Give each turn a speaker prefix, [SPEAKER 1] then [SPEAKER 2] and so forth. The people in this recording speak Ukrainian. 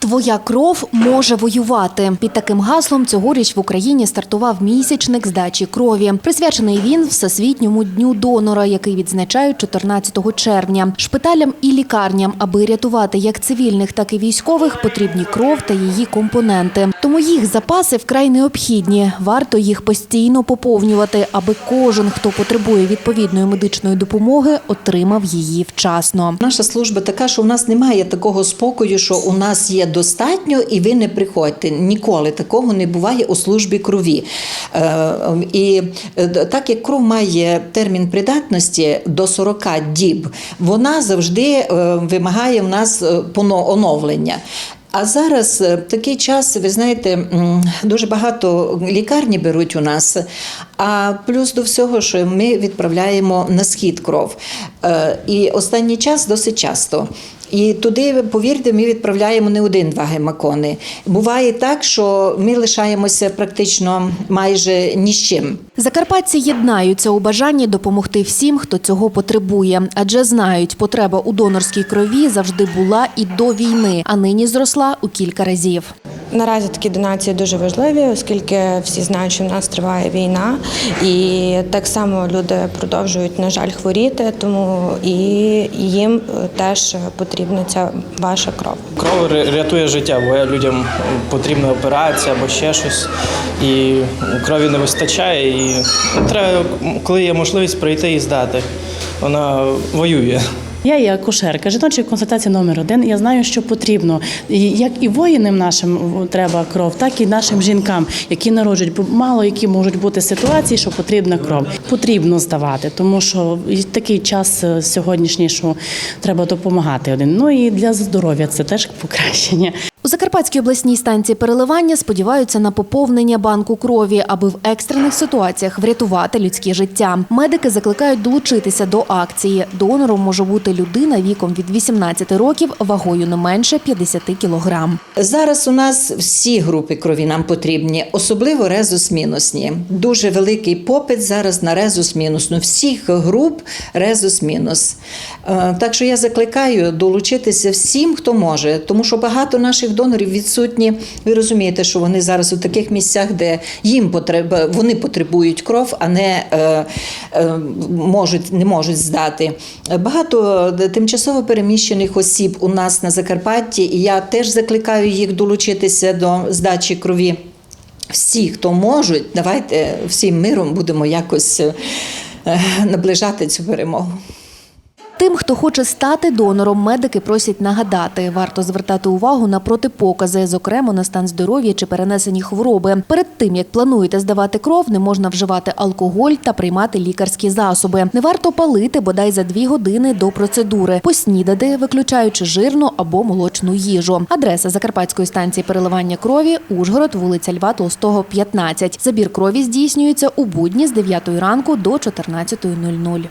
[SPEAKER 1] Твоя кров може воювати. Під таким гаслом цьогоріч в Україні стартував місячник здачі крові. Присвячений він Всесвітньому дню донора, який відзначають 14 червня. Шпиталям і лікарням, аби рятувати як цивільних, так і військових, потрібні кров та її компоненти. Тому їх запаси вкрай необхідні. Варто їх постійно поповнювати, аби кожен, хто потребує відповідної медичної допомоги, отримав її вчасно.
[SPEAKER 2] Наша служба така, що у нас немає такого спокою, що у нас є достатньо, і ви не приходьте. Ніколи такого не буває у службі крові. Е, І е, так як кров має термін придатності до 40 діб, вона завжди е, вимагає в нас оновлення. А зараз такий час, ви знаєте, дуже багато лікарні беруть у нас. А плюс до всього, що ми відправляємо на схід кров. І останній час досить часто. І туди, повірте, ми відправляємо не один-два гемакони. Буває так, що ми лишаємося практично майже ні з чим.
[SPEAKER 1] Закарпатці єднаються у бажанні допомогти всім, хто цього потребує, адже знають, потреба у донорській крові завжди була і до війни, а нині зросла у кілька разів.
[SPEAKER 3] Наразі такі донації дуже важливі, оскільки всі знають, що в нас триває війна, і так само люди продовжують, на жаль, хворіти, тому і їм теж потрібна ця ваша кров.
[SPEAKER 4] Кров рятує життя, бо людям потрібна операція або ще щось, і крові не вистачає. І треба, коли є можливість прийти і здати. Вона воює.
[SPEAKER 5] Я є акушерка, жіночої консультації номер один. Я знаю, що потрібно. Як і воїнам нашим треба кров, так і нашим жінкам, які народжують. Бо мало які можуть бути ситуації, що потрібна кров. Потрібно здавати, тому що такий час е, сьогоднішній, що треба допомагати один. Ну і для здоров'я це теж покращення.
[SPEAKER 1] У Закарпатській обласній станції переливання сподіваються на поповнення банку крові, аби в екстрених ситуаціях врятувати людське життя. Медики закликають долучитися до акції. Донором може бути людина віком від 18 років, вагою не менше 50 кілограм.
[SPEAKER 2] Зараз у нас всі групи крові нам потрібні, особливо резус-мінусні. Дуже великий попит зараз на резус-мінусну. Всіх груп резус-мінус. Е, Так що я закликаю долучитися всім, хто може, тому що багато наших донорів відсутні. Ви розумієте, що вони зараз у таких місцях, де їм потреба, вони потребують кров, а не е, е, можуть, не можуть здати. Багато тимчасово переміщених осіб у нас на Закарпатті, і я теж закликаю їх долучитися до здачі крові. Всі, хто можуть, давайте всім миром будемо якось е, наближати цю перемогу.
[SPEAKER 1] Тим, хто хоче стати донором, медики просять нагадати, варто звертати увагу на протипокази, зокрема на стан здоров'я чи перенесені хвороби. Перед тим як плануєте здавати кров, не можна вживати алкоголь та приймати лікарські засоби. Не варто палити бодай за дві години до процедури, поснідати, виключаючи жирну або молочну їжу. Адреса Закарпатської станції переливання крові Ужгород, вулиця Льва Толстого, 15. Забір крові здійснюється у будні з 9 ранку до 14.00.